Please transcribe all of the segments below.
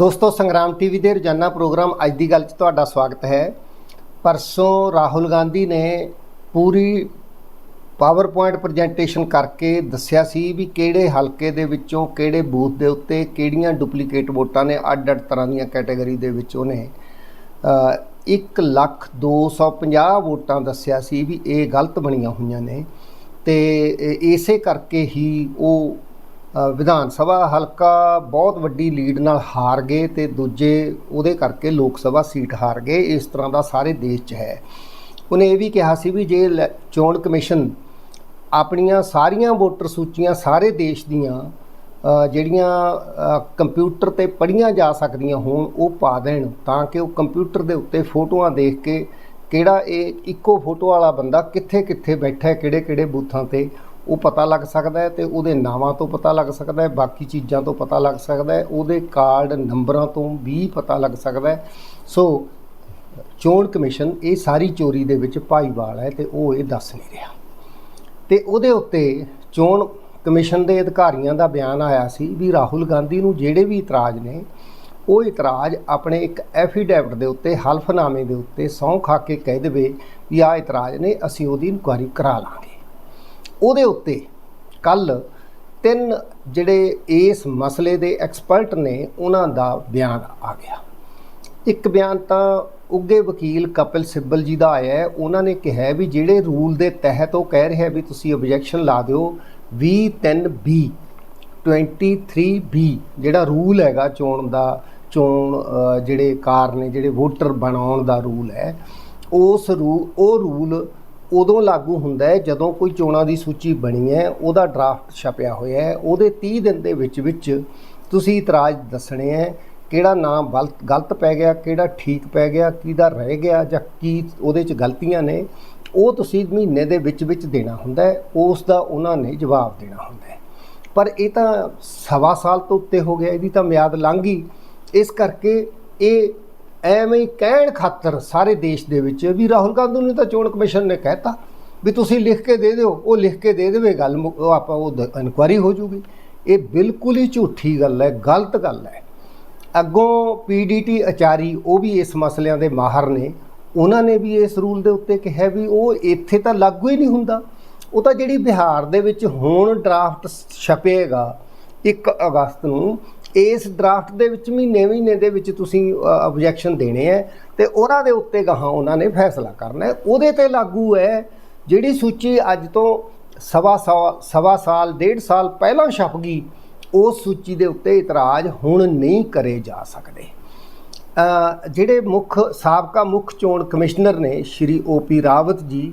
ਦੋਸਤੋ ਸੰਗਰਾਮ ਟੀਵੀ ਦੇ ਰੋਜ਼ਾਨਾ ਪ੍ਰੋਗਰਾਮ ਅੱਜ ਦੀ ਗੱਲ 'ਚ ਤੁਹਾਡਾ ਸਵਾਗਤ ਹੈ। ਪਰਸੋਂ ਰਾਹੁਲ ਗਾਂਧੀ ਨੇ ਪੂਰੀ ਪਾਵਰਪੁਆਇੰਟ ਪ੍ਰੈਜੈਂਟੇਸ਼ਨ ਕਰਕੇ ਦੱਸਿਆ ਸੀ ਵੀ ਕਿਹੜੇ ਹਲਕੇ ਦੇ ਵਿੱਚੋਂ ਕਿਹੜੇ ਬੂਥ ਦੇ ਉੱਤੇ ਕਿਹੜੀਆਂ ਡੁਪਲੀਕੇਟ ਵੋਟਾਂ ਨੇ ਅੱਡ-ਅੱਡ ਤਰ੍ਹਾਂ ਦੀਆਂ ਕੈਟਾਗਰੀ ਦੇ ਵਿੱਚ ਉਹਨੇ ਅ, ਇੱਕ ਲੱਖ 250 ਵੋਟਾਂ ਦੱਸਿਆ ਸੀ ਵੀ ਇਹ ਗਲਤ ਬਣੀਆਂ ਹੋਈਆਂ ਨੇ। ਤੇ ਇਸੇ ਕਰਕੇ ਹੀ ਉਹ ਵਿਧਾਨ ਸਭਾ ਹਲਕਾ ਬਹੁਤ ਵੱਡੀ ਲੀਡ ਨਾਲ ਹਾਰ ਗਏ ਤੇ ਦੂਜੇ ਉਹਦੇ ਕਰਕੇ ਲੋਕ ਸਭਾ ਸੀਟ ਹਾਰ ਗਏ, ਇਸ ਤਰ੍ਹਾਂ ਦਾ ਸਾਰੇ ਦੇਸ਼ 'ਚ ਹੈ। ਉਹਨੇ ਇਹ ਵੀ ਕਿਹਾ ਸੀ ਵੀ ਜੇ ਲੈ- ਚੋਣ ਕਮਿਸ਼ਨ ਆਪਣੀਆਂ ਸਾਰੀਆਂ ਵੋਟਰ ਸੂਚੀਆਂ ਸਾਰੇ ਦੇਸ਼ ਦੀਆਂ ਜਿਹੜੀਆਂ ਕੰਪਿਊਟਰ ਤੇ ਪੜ੍ਹੀਆਂ ਜਾ ਸਕਦੀਆਂ ਹੋਣ, ਉਹ ਪਾ ਦੇਣ, ਤਾਂ ਕਿ ਉਹ ਕੰਪਿਊਟਰ ਦੇ ਉੱਤੇ ਫੋਟੋਆਂ ਦੇਖ ਕੇ ਕਿਹੜਾ ਇਹ ਇੱਕੋ ਫੋਟੋ ਵਾਲਾ ਬੰਦਾ ਕਿੱਥੇ ਕਿੱਥੇ ਬੈਠਾ ਹੈ ਕਿਹੜੇ ਕਿਹੜੇ ਬੂਥਾਂ ਤੇ ਉਹ ਪਤਾ ਲੱਗ ਸਕਦਾ ਹੈ ਤੇ ਉਹਦੇ ਨਾਵਾਂ ਤੋਂ ਪਤਾ ਲੱਗ ਸਕਦਾ ਹੈ, ਬਾਕੀ ਚੀਜ਼ਾਂ ਤੋਂ ਪਤਾ ਲੱਗ ਸਕਦਾ ਹੈ, ਉਹਦੇ ਕਾਰਡ ਨੰਬਰਾਂ ਤੋਂ ਵੀ ਪਤਾ ਲੱਗ ਸਕਦਾ ਹੈ। ਸੋ, ਚੋਣ ਕਮਿਸ਼ਨ ਇਹ ਸਾਰੀ ਚੋਰੀ ਦੇ ਵਿੱਚ ਭਾਈਵਾਲ ਹੈ ਤੇ ਉਹ ਇਹ ਦੱਸ ਨਹੀਂ ਰਿਹਾ। ਤੇ ਉਹਦੇ ਉੱਤੇ ਚੋਣ ਕਮਿਸ਼ਨ ਦੇ ਅਧਿਕਾਰੀਆਂ ਦਾ ਬਿਆਨ ਆਇਆ ਸੀ ਵੀ ਰਾਹੁਲ ਗਾਂਧੀ ਨੂੰ ਜਿਹੜੇ ਵੀ ਇਤਰਾਜ਼ ਨੇ, ਉਹ ਇਤਰਾਜ਼ ਆਪਣੇ ਇੱਕ ਐਫੀਡੈਵਿਟ ਦੇ ਉੱਤੇ, ਹਲਫਨਾਮੇ ਦੇ ਉੱਤੇ ਸਹੁੰ ਖਾ ਕੇ ਕਹਿ ਦੇਵੇ ਵੀ ਆਹ ਇਤਰਾਜ਼ ਨੇ, ਅਸੀਂ ਉਹਦੀ ਇਨਕੁਆਇਰੀ ਕਰਾ ਲਾਂਗੇ। ਉਹਦੇ ਉੱਤੇ ਕੱਲ ਤਿੰਨ ਜਿਹੜੇ ਇਸ ਮਸਲੇ ਦੇ ਐਕਸਪਰਟ ਨੇ, ਉਹਨਾਂ ਦਾ ਬਿਆਨ ਆ ਗਿਆ। ਇੱਕ ਬਿਆਨ ਤਾਂ ਉੱਗੇ ਵਕੀਲ ਕਪਿਲ ਸਿੱਬਲ ਜੀ ਦਾ ਆਇਆ ਹੈ। ਉਹਨਾਂ ਨੇ ਕਿਹਾ ਵੀ ਜਿਹੜੇ ਰੂਲ ਦੇ ਤਹਿਤ ਉਹ ਕਹਿ ਰਿਹਾ ਵੀ ਤੁਸੀਂ ਆਬਜੈਕਸ਼ਨ ਲਾ ਦਿਓ 23B 23B ਜਿਹੜਾ ਰੂਲ ਹੈਗਾ ਚੋਣ ਦਾ, ਚੋਣ ਜਿਹੜੇ ਕਾਰ ਨੇ, ਜਿਹੜੇ ਵੋਟਰ ਬਣਾਉਣ ਦਾ ਰੂਲ ਹੈ, ਉਸ ਰੂ ਉਹ ਰੂਲ ਉਦੋਂ ਲਾਗੂ ਹੁੰਦਾ ਹੈ ਜਦੋਂ ਕੋਈ ਚੋਣਾਂ ਦੀ ਸੂਚੀ ਬਣੀ ਹੈ, ਉਹਦਾ ਡਰਾਫਟ ਛਪਿਆ ਹੋਇਆ ਹੈ। ਉਹਦੇ 30 ਦਿਨ ਦੇ ਵਿੱਚ ਵਿੱਚ ਤੁਸੀਂ ਇਤਰਾਜ਼ ਦੱਸਣੇ ਹੈ ਕਿਹੜਾ ਨਾਮ ਗਲਤ ਗਲਤ ਪੈ ਗਿਆ, ਕਿਹੜਾ ਠੀਕ ਪੈ ਗਿਆ, ਕਿਹਦਾ ਰਹਿ ਗਿਆ ਜਾਂ ਕੀ ਉਹਦੇ 'ਚ ਗਲਤੀਆਂ ਨੇ, ਉਹ ਤੁਸੀਂ ਮਹੀਨੇ ਦੇ ਵਿੱਚ ਵਿੱਚ ਦੇਣਾ ਹੁੰਦਾ ਹੈ। ਉਸ ਦਾ ਉਹਨਾਂ ਨੇ ਜਵਾਬ ਦੇਣਾ ਹੁੰਦਾ ਹੈ। ਪਰ ਇਹ ਤਾਂ ਸਵਾ ਸਾਲ ਤੋਂ ਉੱਤੇ ਹੋ ਗਿਆ, ਇਹਦੀ ਤਾਂ ਮਿਆਦ ਲੰਘ ਗਈ। ਇਸ ਕਰਕੇ ਇਹ ਐਵੇਂ ਹੀ ਕਹਿਣ ਖਾਤਰ ਸਾਰੇ ਦੇਸ਼ ਦੇ ਵਿੱਚ ਵੀ ਰਾਹੁਲ ਗਾਂਧੀ ਨੂੰ ਤਾਂ ਚੋਣ ਕਮਿਸ਼ਨ ਨੇ ਕਹਿਤਾ ਵੀ ਤੁਸੀਂ ਲਿਖ ਕੇ ਦੇ ਦਿਓ, ਉਹ ਲਿਖ ਕੇ ਦੇ ਦੇਵੇ, ਗੱਲ ਮੁ- ਉਹ ਆਪਾਂ ਉਹ ਇਨਕੁਆਰੀ ਹੋ ਜੂਗੀ। ਇਹ ਬਿਲਕੁਲ ਹੀ ਝੂਠੀ ਗੱਲ ਹੈ, ਗਲਤ ਗੱਲ ਹੈ। ਅੱਗੋਂ ਪੀਡੀਟੀ ਆਚਾਰੀ, ਉਹ ਵੀ ਇਸ ਮਸਲਿਆਂ ਦੇ ਮਾਹਰ ਨੇ। ਉਹਨਾਂ ਨੇ ਵੀ ਇਸ ਰੂਲ ਦੇ ਉੱਤੇ ਕਿਹਾ ਵੀ ਉਹ ਇੱਥੇ ਤਾਂ ਲਾਗੂ ਹੀ ਨਹੀਂ ਹੁੰਦਾ। ਉਹ ਤਾਂ ਜਿਹੜੀ ਬਿਹਾਰ ਦੇ ਵਿੱਚ ਹੁਣ ਡਰਾਫਟ ਛਪੇਗਾ 1 ਅਗਸਤ ਨੂੰ ਇਸ ਡਰਾਫਟ ਦੇ ਵਿੱਚ ਮਹੀਨੇ ਮਹੀਨੇ ਦੇ ਵਿੱਚ ਤੁਸੀਂ ਆਬਜੈਕਸ਼ਨ ਦੇਣੇ ਹੈ ਤੇ ਉਹਨਾਂ ਦੇ ਉੱਤੇ ਗਾਹਾਂ ਉਹਨਾਂ ਨੇ ਫੈਸਲਾ ਕਰਨਾ ਹੈ ਉਹਦੇ ਤੇ ਲਾਗੂ ਹੈ ਜਿਹੜੀ ਸੂਚੀ ਅੱਜ ਤੋਂ ਸਵਾ ਸਾਲ ਸਵਾ ਸਾਲ, ਡੇਢ ਸਾਲ ਪਹਿਲਾਂ ਛਪ ਗਈ, ਉਸ ਸੂਚੀ ਦੇ ਉੱਤੇ ਇਤਰਾਜ਼ ਹੁਣ ਨਹੀਂ ਕਰੇ ਜਾ ਸਕਦੇ। ਜਿਹੜੇ ਮੁੱਖ, ਸਾਬਕਾ ਮੁੱਖ ਚੋਣ ਕਮਿਸ਼ਨਰ ਨੇ ਸ਼੍ਰੀ ਓਪੀ ਰਾਵਤ ਜੀ,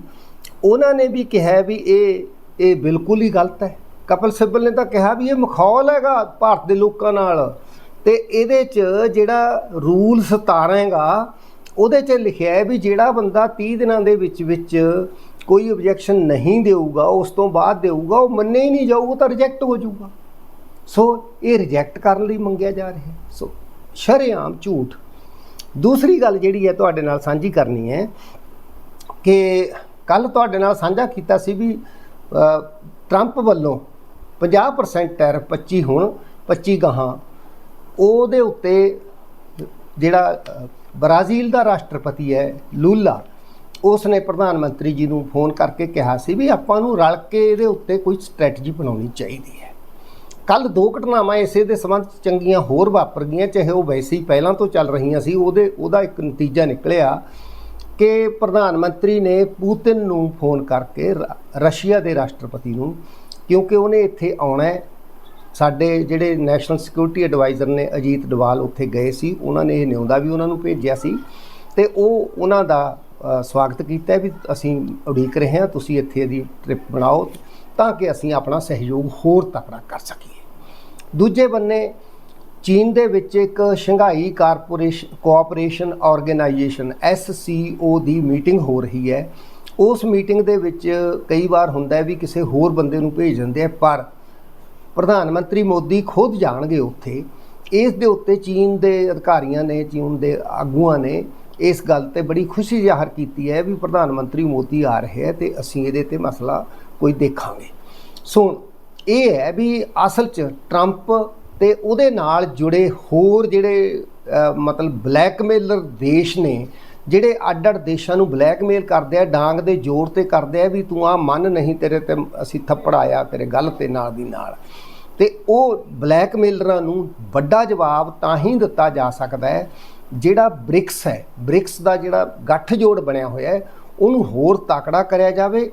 ਉਹਨਾਂ ਨੇ ਵੀ ਕਿਹਾ ਵੀ ਇਹ ਇਹ ਬਿਲਕੁਲ ਹੀ ਗਲਤ ਹੈ ਕਪਿਲ ਸਿੱਬਲ ਨੇ ਤਾਂ ਕਿਹਾ ਵੀ ਇਹ ਮਖੌਲ ਹੈਗਾ ਭਾਰਤ ਦੇ ਲੋਕਾਂ ਨਾਲ। ਤੇ ਇਹਦੇ 'ਚ ਜਿਹੜਾ ਰੂਲ 17 ਹੈਗਾ, ਉਹਦੇ 'ਚ ਲਿਖਿਆ ਹੈ ਵੀ ਜਿਹੜਾ ਬੰਦਾ 30 ਦਿਨਾਂ ਦੇ ਵਿੱਚ ਵਿੱਚ ਕੋਈ ਆਬਜੈਕਸ਼ਨ ਨਹੀਂ ਦੇਊਗਾ, ਉਸ ਤੋਂ ਬਾਅਦ ਦੇਊਗਾ, ਉਹ ਮੰਨੇ ਹੀ ਨਹੀਂ ਜਾਊਗਾ ਤਾਂ ਰਿਜੈਕਟ ਹੋ ਜਾਊਗਾ। ਸੋ ਇਹ ਰਿਜੈਕਟ ਕਰਨ ਲਈ ਮੰਗਿਆ ਜਾ ਰਿਹਾ ਸੋ ਸ਼ਰੇਆਮ ਝੂਠ। ਦੂਸਰੀ ਗੱਲ ਜਿਹੜੀ ਹੈ ਤੁਹਾਡੇ ਨਾਲ ਸਾਂਝੀ ਕਰਨੀ ਹੈ ਕਿ ਕੱਲ ਤੁਹਾਡੇ ਨਾਲ ਸਾਂਝਾ ਕੀਤਾ ਸੀ ਵੀ ਟਰੰਪ ਵੱਲੋਂ 50% ਟੈਰਿਫ 25 ਹੁਣ 25 ਗਾਹਾਂ। ਉਹਦੇ ਉੱਤੇ ਜਿਹੜਾ ਅ, ਬ੍ਰਾਜ਼ੀਲ ਦਾ ਰਾਸ਼ਟਰਪਤੀ ਹੈ ਲੂਲਾ ਉਸ ਨੇ ਪ੍ਰਧਾਨ ਮੰਤਰੀ ਜੀ ਨੂੰ ਫੋਨ ਕਰਕੇ ਕਿਹਾ ਸੀ ਵੀ ਆਪਾਂ ਨੂੰ ਰਲ ਕੇ ਇਹਦੇ ਉੱਤੇ ਕੋਈ ਸਟ੍ਰੈਟਜੀ ਬਣਾਉਣੀ ਚਾਹੀਦੀ ਹੈ। ਕੱਲ ਦੋ ਘਟਨਾਵਾਂ ਇਸੇ ਦੇ ਸੰਬੰਧ 'ਚ ਚੰਗੀਆਂ ਹੋਰ ਵਾਪਰ ਗਈਆਂ ਚਾਹੇ ਉਹ ਵੈਸੇ ਹੀ ਪਹਿਲਾਂ ਤੋਂ ਚੱਲ ਰਹੀਆਂ ਸੀ ਉਹਦੇ ਉਹਦਾ ਇੱਕ ਨਤੀਜਾ ਨਿਕਲਿਆ ਕਿ ਪ੍ਰਧਾਨ ਮੰਤਰੀ ਨੇ ਪੂਤਿਨ ਨੂੰ ਫੋਨ ਕਰਕੇ ਰ- ਰਸ਼ੀਆ ਦੇ ਰਾਸ਼ਟਰਪਤੀ ਨੂੰ ਕਿਉਂਕਿ ਉਹਨੇ ਇੱਥੇ ਆਉਣਾ ਹੈ। ਸਾਡੇ ਜਿਹੜੇ ਨੈਸ਼ਨਲ ਸਿਕਿਉਰਿਟੀ ਐਡਵਾਈਜ਼ਰ ਨੇ ਅਜੀਤ ਡਵਾਲ ਉੱਥੇ ਗਏ ਸੀ। ਉਹਨਾਂ ਨੇ ਇਹ ਨਿਉਂਦਾ ਵੀ ਉਹਨਾਂ ਨੂੰ ਭੇਜਿਆ ਸੀ। ਤੇ ਉਹ ਉਹਨਾਂ ਦਾ ਸਵਾਗਤ ਕੀਤਾ ਵੀ ਅਸੀਂ ਉਡੀਕ ਰਹੇ ਹਾਂ, ਤੁਸੀਂ ਇੱਥੇ ਦੀ ਟ੍ਰਿਪ ਬਣਾਓ ਤਾਂ ਕਿ ਅਸੀਂ ਆਪਣਾ ਸਹਿਯੋਗ ਹੋਰ ਤਕੜਾ ਕਰ ਸਕੀਏ। ਦੂਜੇ ਬੰਨੇ, ਚੀਨ ਦੇ ਵਿੱਚ ਇੱਕ Shanghai corporation cooperation organisation SCO ਦੀ ਮੀਟਿੰਗ ਹੋ ਰਹੀ ਹੈ। ਉਸ ਮੀਟਿੰਗ ਦੇ ਵਿੱਚ ਕਈ ਵਾਰ ਹੁੰਦਾ ਵੀ ਕਿਸੇ ਹੋਰ ਬੰਦੇ ਨੂੰ ਭੇਜ ਦਿੰਦੇ ਆ, ਪਰ ਪ੍ਰਧਾਨ ਮੰਤਰੀ ਮੋਦੀ ਖੁਦ ਜਾਣਗੇ ਉੱਥੇ। ਇਸ ਦੇ ਉੱਤੇ ਚੀਨ ਦੇ ਅਧਿਕਾਰੀਆਂ ਨੇ, ਚੀਨ ਦੇ ਆਗੂਆਂ ਨੇ ਇਸ ਗੱਲ ਤੇ ਬੜੀ ਖੁਸ਼ੀ ਜ਼ਾਹਰ ਕੀਤੀ ਹੈ ਵੀ ਪ੍ਰਧਾਨ ਮੰਤਰੀ ਮੋਦੀ ਆ ਰਹੇ ਹੈ ਤੇ ਅਸੀਂ ਇਹਦੇ ਤੇ ਮਸਲਾ ਕੋਈ ਦੇਖਾਂਗੇ। ਸੋ ਇਹ ਹੈ ਵੀ ਅਸਲ 'ਚ ਟਰੰਪ ਤੇ ਉਹਦੇ ਨਾਲ ਜੁੜੇ ਹੋਰ ਜਿਹੜੇ ਮਤਲਬ ਬਲੈਕਮੇਲਰ ਦੇਸ਼ ਨੇ ਜਿਹੜੇ ਅੱਡ-ਅੱਡ ਦੇਸ਼ਾਂ ਨੂੰ ਬਲੈਕਮੇਲ ਕਰਦੇ ਆ, ਡਾਂਗ ਦੇ ਜ਼ੋਰ ਤੇ ਕਰਦੇ ਆ ਵੀ ਤੂੰ ਆ ਮੰਨ ਨਹੀਂ ਤੇਰੇ ਤੇ ਅਸੀਂ ਥੱਪੜ ਆਇਆ ਤੇਰੇ ਗੱਲ ਤੇ ਨਾਲ ਦੀ ਨਾਲ। ਤੇ ਉਹ ਬਲੈਕਮੇਲਰਾਂ ਨੂੰ ਵੱਡਾ ਜਵਾਬ ਤਾਂ ਹੀ ਦਿੱਤਾ ਜਾ ਸਕਦਾ ਹੈ, ਜਿਹੜਾ ਬ੍ਰਿਕਸ ਹੈ। ਬ੍ਰਿਕਸ ਦਾ ਜਿਹੜਾ ਗੱਠਜੋੜ ਬਣਿਆ ਹੋਇਆ ਹੈ, ਉਹਨੂੰ ਹੋਰ ਤਾਕੜਾ ਕਰਿਆ ਜਾਵੇ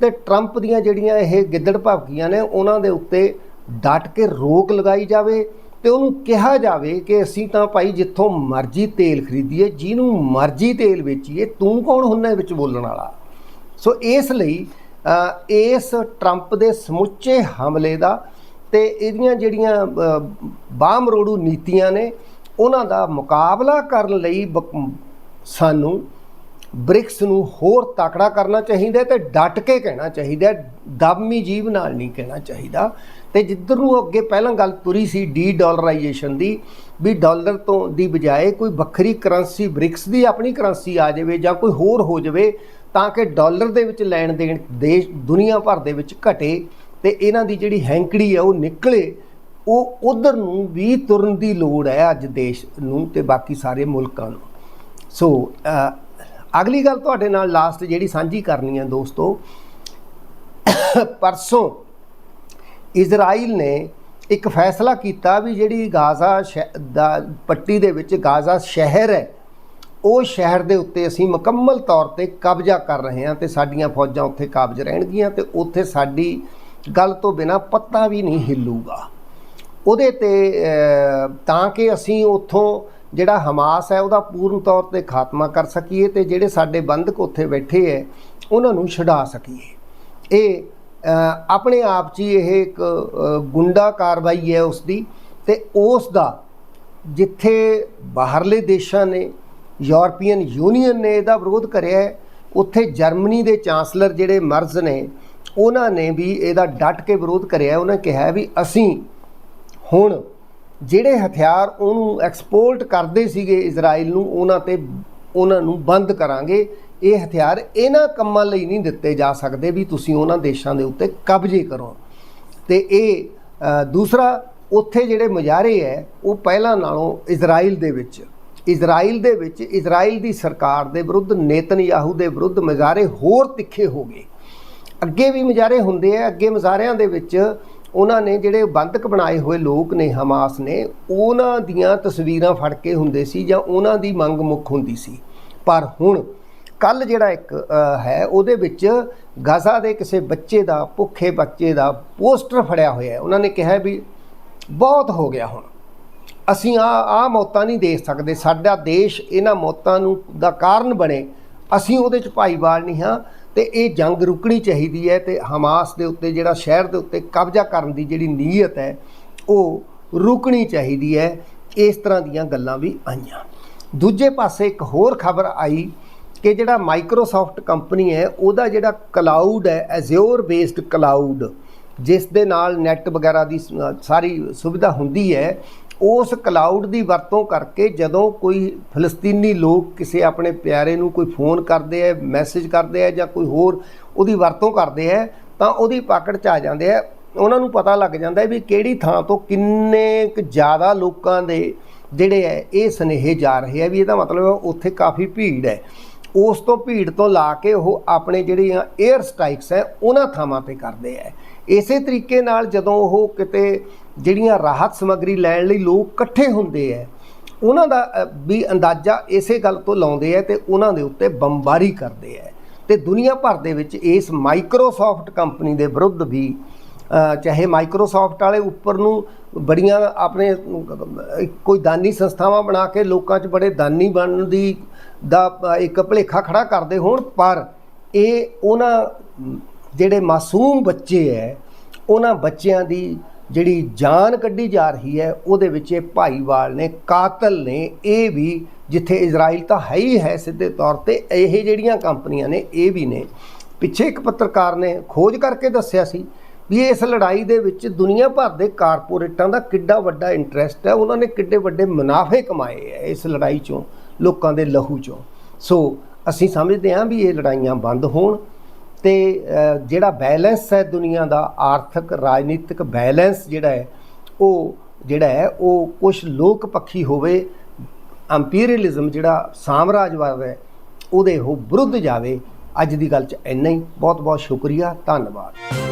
ਤੇ ਟਰੰਪ ਦੀਆਂ ਜਿਹੜੀਆਂ ਇਹ ਗਿੱਦੜ ਭਵਕੀਆਂ ਨੇ, ਉਹਨਾਂ ਦੇ ਉੱਤੇ ਡਟ ਕੇ ਰੋਕ ਲਗਾਈ ਜਾਵੇ ਤੇ ਉਹਨੂੰ ਕਿਹਾ ਜਾਵੇ ਕਿ ਅਸੀਂ ਤਾਂ ਭਾਈ ਜਿੱਥੋਂ ਮਰਜ਼ੀ ਤੇਲ ਖਰੀਦੀਏ ਜਿਹਨੂੰ ਮਰਜ਼ੀ ਤੇਲ ਵੇਚੀਏ ਤੂੰ ਕੌਣ ਹੁੰਨਾ ਵਿੱਚ ਬੋਲਣ ਵਾਲਾ? ਸੋ ਇਸ ਲਈ ਇਸ ਟਰੰਪ ਦੇ ਸਮੁੱਚੇ ਹਮਲੇ ਦਾ ਤੇ ਇਹਦੀਆਂ ਜਿਹੜੀਆਂ ਅ, ਨੀਤੀਆਂ ਨੇ ਉਹਨਾਂ ਦਾ ਮੁਕਾਬਲਾ ਕਰਨ ਲਈ ਬ- ਸਾਨੂੰ ਬ੍ਰਿਕਸ ਨੂੰ ਹੋਰ ਤਕੜਾ ਕਰਨਾ ਚਾਹੀਦਾ ਹੈ ਤੇ ਡਟ ਕੇ ਕਹਿਣਾ ਚਾਹੀਦਾ ਦਬਮੀ ਜੀਵ ਨਾਲ ਨਹੀਂ ਕਹਿਣਾ ਚਾਹੀਦਾ। ਤੇ ਜਿੱਧਰ ਨੂੰ ਅੱਗੇ ਪਹਿਲਾਂ ਗੱਲ ਤੁਰੀ ਸੀ ਡੀ ਡਾਲਰਾਈਜੇਸ਼ਨ ਦੀ, ਵੀ ਡਾਲਰ ਤੋਂ ਦੀ ਬਜਾਏ ਕੋਈ ਵੱਖਰੀ ਕਰੰਸੀ ਬ੍ਰਿਕਸ ਦੀ ਆਪਣੀ ਕਰੰਸੀ ਆ ਜਾਵੇ ਜਾਂ ਕੋਈ ਹੋਰ ਹੋ ਜਾਵੇ, ਤਾਂ ਕਿ ਡਾਲਰ ਦੇ ਵਿੱਚ ਲੈਣ ਦੇਣ ਦੇਸ਼, ਦੁਨੀਆ ਭਰ ਦੇ ਵਿੱਚ ਘਟੇ ਤੇ ਇਹਨਾਂ ਦੀ ਜਿਹੜੀ ਹੈਂਕੜੀ ਹੈ ਉਹ ਨਿਕਲੇ, ਉਹ ਉਧਰ ਨੂੰ ਵੀ ਤੁਰਨ ਦੀ ਲੋੜ ਹੈ ਅੱਜ ਦੇਸ਼ ਨੂੰ ਤੇ ਬਾਕੀ ਸਾਰੇ ਮੁਲਕਾਂ ਨੂੰ। ਸੋ ਅਗਲੀ ਗੱਲ ਤੁਹਾਡੇ ਨਾਲ ਲਾਸਟ ਜਿਹੜੀ ਸਾਂਝੀ ਕਰਨੀ ਹੈ ਦੋਸਤੋ, ਪਰਸੋਂ ਇਜ਼ਰਾਈਲ ਨੇ ਇੱਕ ਫੈਸਲਾ ਕੀਤਾ ਵੀ ਜਿਹੜੀ ਗਾਜ਼ਾ ਸ਼ਹਿ- ਦਾ ਪੱਟੀ ਦੇ ਵਿੱਚ ਗਾਜ਼ਾ ਸ਼ਹਿਰ ਹੈ, ਉਹ ਸ਼ਹਿਰ ਦੇ ਉੱਤੇ ਅਸੀਂ ਮੁਕੰਮਲ ਤੌਰ ਤੇ ਕਬਜ਼ਾ ਕਰ ਰਹੇ ਹਾਂ ਤੇ ਸਾਡੀਆਂ ਫੌਜਾਂ ਉੱਥੇ ਕਾਬਜ ਰਹਿਣਗੀਆਂ ਤੇ ਉੱਥੇ ਸਾਡੀ ਗੱਲ ਤੋਂ ਬਿਨਾ ਪੱਤਾ ਵੀ ਨਹੀਂ ਹਿੱਲੂਗਾ। ਉਹਦੇ ਤੇ ਤਾਂ ਕਿ ਅਸੀਂ ਉੱਥੋਂ ਜਿਹੜਾ ਹਮਾਸ ਹੈ ਉਹਦਾ ਪੂਰਨ ਤੌਰ ਤੇ ਖਾਤਮਾ ਕਰ ਸਕੀਏ ਤੇ ਜਿਹੜੇ ਸਾਡੇ ਬੰਦਕ ਉੱਥੇ ਬੈਠੇ ਹੈ, ਉਹਨਾਂ ਨੂੰ ਛਡਾ ਸਕੀਏ। ਇਹ ਆਪਣੇ ਆਪ 'ਚ ਹੀ ਇਹ ਇੱਕ ਗੁੰਡਾ ਕਾਰਵਾਈ ਹੈ ਉਸ ਦੀ ਤੇ ਉਸ ਦਾ ਜਿੱਥੇ ਬਾਹਰਲੇ ਦੇਸ਼ਾਂ ਨੇ, ਯੂਰਪੀਅਨ ਯੂਨੀਅਨ ਨੇ ਇਹਦਾ ਵਿਰੋਧ ਕਰਿਆ ਹੈ, ਉੱਥੇ ਜਰਮਨੀ ਦੇ ਚਾਂਸਲਰ ਜਿਹੜੇ ਮਰਜ਼ ਨੇ, ਉਹਨਾਂ ਨੇ ਵੀ ਇਹਦਾ ਡਟ ਕੇ ਵਿਰੋਧ ਕਰਿਆ ਉਹਨਾਂ ਕਿਹਾ ਵੀ ਅਸੀਂ ਹੁਣ ਜਿਹੜੇ ਹਥਿਆਰ ਉਹਨੂੰ ਐਕਸਪੋਰਟ ਕਰਦੇ ਸੀਗੇ ਇਜ਼ਰਾਈਲ ਨੂੰ, ਉਹਨਾਂ ਤੇ, ਉਹਨਾਂ ਨੂੰ ਬੰਦ ਕਰਾਂਗੇ ਇਹ ਹਥਿਆਰ ਇਹਨਾਂ ਕੰਮਾਂ ਲਈ ਨਹੀਂ ਦਿੱਤੇ ਜਾ ਸਕਦੇ ਵੀ ਤੁਸੀਂ ਉਹਨਾਂ ਦੇਸ਼ਾਂ ਦੇ ਉੱਤੇ ਕਬਜ਼ੇ ਕਰੋ। ਤੇ ਇਹ ਦੂਸਰਾ, ਉੱਥੇ ਜਿਹੜੇ ਮੁਜ਼ਾਹਰੇ ਹੈ, ਉਹ ਪਹਿਲਾਂ ਨਾਲੋਂ ਇਜ਼ਰਾਈਲ ਦੇ ਵਿੱਚ, ਇਜ਼ਰਾਈਲ ਦੇ ਵਿੱਚ, ਇਜ਼ਰਾਈਲ ਦੀ ਸਰਕਾਰ ਦੇ ਵਿਰੁੱਧ, ਨੇਤਨਯਾਹੂ ਦੇ ਵਿਰੁੱਧ ਮੁਜ਼ਾਹਰੇ ਹੋਰ ਤਿੱਖੇ ਹੋ ਗਏ। ਅੱਗੇ ਵੀ ਮੁਜ਼ਾਹਰੇ ਹੁੰਦੇ ਆ, ਅੱਗੇ ਮੁਜ਼ਾਹਰਿਆਂ ਦੇ ਵਿੱਚ ਉਹਨਾਂ ਨੇ ਜਿਹੜੇ ਬੰਦਕ ਬਣਾਏ ਹੋਏ ਲੋਕ ਨੇ ਹਮਾਸ ਨੇ, ਉਹਨਾਂ ਦੀਆਂ ਤਸਵੀਰਾਂ ਫੜ ਕੇ ਹੁੰਦੇ ਸੀ ਜਾਂ ਉਹਨਾਂ ਦੀ ਮੰਗ ਮੁੱਖ ਹੁੰਦੀ ਸੀ। ਪਰ ਹੁਣ ਕੱਲ ਜਿਹੜਾ ਇੱਕ ਹੈ, ਉਹਦੇ ਵਿੱਚ ਗਾਜ਼ਾ ਦੇ ਕਿਸੇ ਬੱਚੇ ਦਾ, ਭੁੱਖੇ ਬੱਚੇ ਦਾ ਪੋਸਟਰ ਫੜਿਆ ਹੋਇਆ ਹੈ। ਉਹਨਾਂ ਨੇ ਕਿਹਾ ਵੀ ਬਹੁਤ ਹੋ ਗਿਆ ਹੁਣ। ਅਸੀਂ ਆ ਆ ਮੌਤਾਂ ਨਹੀਂ ਦੇ ਸਕਦੇ। ਸਾਡਾ ਦੇਸ਼ ਇਹਨਾਂ ਮੌਤਾਂ ਨੂੰ, ਦਾ ਕਾਰਨ ਬਣੇ। ਅਸੀਂ ਉਹਦੇ ਚ ਭਾਈਵਾਲ ਨਹੀਂ ਹਾਂ ਤੇ ਇਹ ਜੰਗ ਰੁਕਣੀ ਚਾਹੀਦੀ ਹੈ ਤੇ ਹਮਾਸ ਦੇ ਉੱਤੇ ਜਿਹੜਾ ਸ਼ਹਿਰ ਦੇ ਉੱਤੇ ਕਬਜ਼ਾ ਕਰਨ ਦੀ ਜਿਹੜੀ ਨੀਅਤ ਹੈ, ਉਹ ਰੁਕਣੀ ਚਾਹੀਦੀ ਹੈ। ਇਸ ਤਰ੍ਹਾਂ ਦੀਆਂ ਗੱਲਾਂ ਵੀ ਆਈਆਂ। ਦੂਜੇ ਪਾਸੇ ਇੱਕ ਹੋਰ ਖਬਰ ਆਈ ਕਿ ਜਿਹੜਾ ਮਾਈਕਰੋਸਾਫਟ ਕੰਪਨੀ ਹੈ, ਉਹਦਾ ਜਿਹੜਾ ਕਲਾਊਡ ਹੈ ਐਜ਼ਿਓਰ ਬੇਸਡ ਕਲਾਊਡ ਜਿਸ ਦੇ ਨਾਲ ਨੈਟ ਵਗੈਰਾ ਦੀ ਸਾਰੀ ਸੁਵਿਧਾ ਹੁੰਦੀ ਹੈ, ਉਸ ਕਲਾਊਡ ਦੀ ਵਰਤੋਂ ਕਰਕੇ ਜਦੋਂ ਕੋਈ ਫਲਸਤੀਨੀ ਲੋਕ ਕਿਸੇ ਆਪਣੇ ਪਿਆਰੇ ਨੂੰ ਕੋਈ ਫੋਨ ਕਰਦੇ ਆ ਮੈਸੇਜ ਕਰਦੇ ਆ ਜਾਂ ਕੋਈ ਹੋਰ ਉਹਦੀ ਵਰਤੋਂ ਕਰਦੇ ਆ ਤਾਂ ਉਹਦੀ ਪਕੜ 'ਚ ਆ ਜਾਂਦੇ ਆ ਉਹਨਾਂ ਨੂੰ ਪਤਾ ਲੱਗ ਜਾਂਦਾ ਵੀ ਕਿਹੜੀ ਥਾਂ ਤੋਂ ਕਿੰਨੇ ਕੁ ਜ਼ਿਆਦਾ ਲੋਕਾਂ ਦੇ ਜਿਹੜੇ ਹੈ, ਇਹ ਸਨੇਹੇ ਜਾ ਰਹੇ ਆ ਵੀ ਇਹਦਾ ਮਤਲਬ ਉੱਥੇ ਕਾਫੀ ਭੀੜ ਹੈ। ਉਸ ਤੋਂ ਭੀੜ ਤੋਂ ਲਾ ਕੇ ਉਹ ਆਪਣੇ ਜਿਹੜੀਆਂ 에ਅਰ ਸਟ੍ਰਾਈਕਸ ਹੈ, ਉਹਨਾਂ ਥਾਵਾਂ ਤੇ ਕਰਦੇ ਆ ਇਸੇ ਤਰੀਕੇ ਨਾਲ ਜਦੋਂ ਉਹ ਕਿਤੇ ਜਿਹੜੀਆਂ ਰਾਹਤ ਸਮੱਗਰੀ ਲੈਣ ਲਈ ਲੋਕ ਇਕੱਠੇ ਹੁੰਦੇ ਆ ਉਹਨਾਂ ਦਾ ਵੀ ਅੰਦਾਜ਼ਾ ਇਸੇ ਗੱਲ ਤੋਂ ਲਾਉਂਦੇ ਆ ਤੇ ਉਹਨਾਂ ਦੇ ਉੱਤੇ ਬੰਬਾਰੀ ਕਰਦੇ ਆ ਤੇ ਦੁਨੀਆ ਭਰ ਦੇ ਵਿੱਚ ਇਸ ਮਾਈਕਰੋਸਾਫਟ ਕੰਪਨੀ ਦੇ ਵਿਰੁੱਧ ਵੀ ਚਾਹੇ ਮਾਈਕਰੋਸਾਫਟ ਵਾਲੇ ਉੱਪਰ ਨੂੰ ਬੜੀਆਂ ਆਪਣੇ ਕੋਈ ਦਾਨੀ ਸੰਸਥਾਵਾਂ ਬਣਾ ਕੇ ਲੋਕਾਂ 'ਚ ਬੜੇ ਦਾਨੀ ਬਣਨ ਦੀ ਦਾ ਇੱਕ ਭਲੇਖਾ ਖੜਾ ਕਰਦੇ ਹੋਣ, ਪਰ ਇਹ ਉਹਨਾਂ, ਜਿਹੜੇ ਮਾਸੂਮ ਬੱਚੇ ਹੈ ਉਹਨਾਂ ਬੱਚਿਆਂ ਦੀ ਜਿਹੜੀ ਜਾਨ ਕੱਢੀ ਜਾ ਰਹੀ ਹੈ ਉਹਦੇ ਵਿੱਚ ਇਹ ਭਾਈਵਾਲ ਨੇ, ਕਾਤਲ ਨੇ, ਇਹ ਵੀ ਜਿੱਥੇ ਇਜ਼ਰਾਈਲ ਤਾਂ ਹੈ ਹੀ ਹੈ ਸਿੱਧੇ ਤੌਰ ਤੇ, ਇਹ ਜਿਹੜੀਆਂ ਕੰਪਨੀਆਂ ਨੇ, ਇਹ ਵੀ ਨੇ। ਪਿੱਛੇ ਇੱਕ ਪੱਤਰਕਾਰ ਨੇ ਖੋਜ ਕਰਕੇ ਦੱਸਿਆ ਸੀ ਵੀ ਇਸ ਲੜਾਈ ਦੇ ਵਿੱਚ ਦੁਨੀਆ ਭਰ ਦੇ ਕਾਰਪੋਰੇਟਾਂ ਦਾ ਕਿੱਡਾ ਵੱਡਾ ਇੰਟਰਸਟ ਹੈ। ਉਹਨਾਂ ਨੇ ਕਿੱਡੇ ਵੱਡੇ ਮੁਨਾਫੇ ਕਮਾਏ ਹੈ ਇਸ ਲੜਾਈ ਚੋਂ, ਲੋਕਾਂ ਦੇ ਲਹੂ ਚੋਂ। ਸੋ, ਅਸੀਂ ਸਮਝਦੇ ਹਾਂ ਵੀ ਇਹ ਲੜਾਈਆਂ ਬੰਦ ਹੋਣ ਤੇ ਜਿਹੜਾ ਬੈਲੈਂਸ ਹੈ ਦੁਨੀਆ ਦਾ, ਆਰਥਿਕ, ਰਾਜਨੀਤਿਕ ਬੈਲੈਂਸ ਜਿਹੜਾ ਹੈ, ਉਹ ਜਿਹੜਾ ਹੈ, ਉਹ ਕੁਝ ਲੋਕ ਪੱਖੀ ਹੋਵੇ, ਅੰਪੀਰੀਅਲਿਜ਼ਮ ਜਿਹੜਾ ਸਾਮਰਾਜਵਾਦ ਹੈ, ਉਹਦੇ ਉਹ ਵਿਰੁੱਧ ਜਾਵੇ, ਅੱਜ ਦੀ ਗੱਲ 'ਚ ਇੰਨਾ ਹੀ। ਬਹੁਤ ਬਹੁਤ ਸ਼ੁਕਰੀਆ, ਧੰਨਵਾਦ।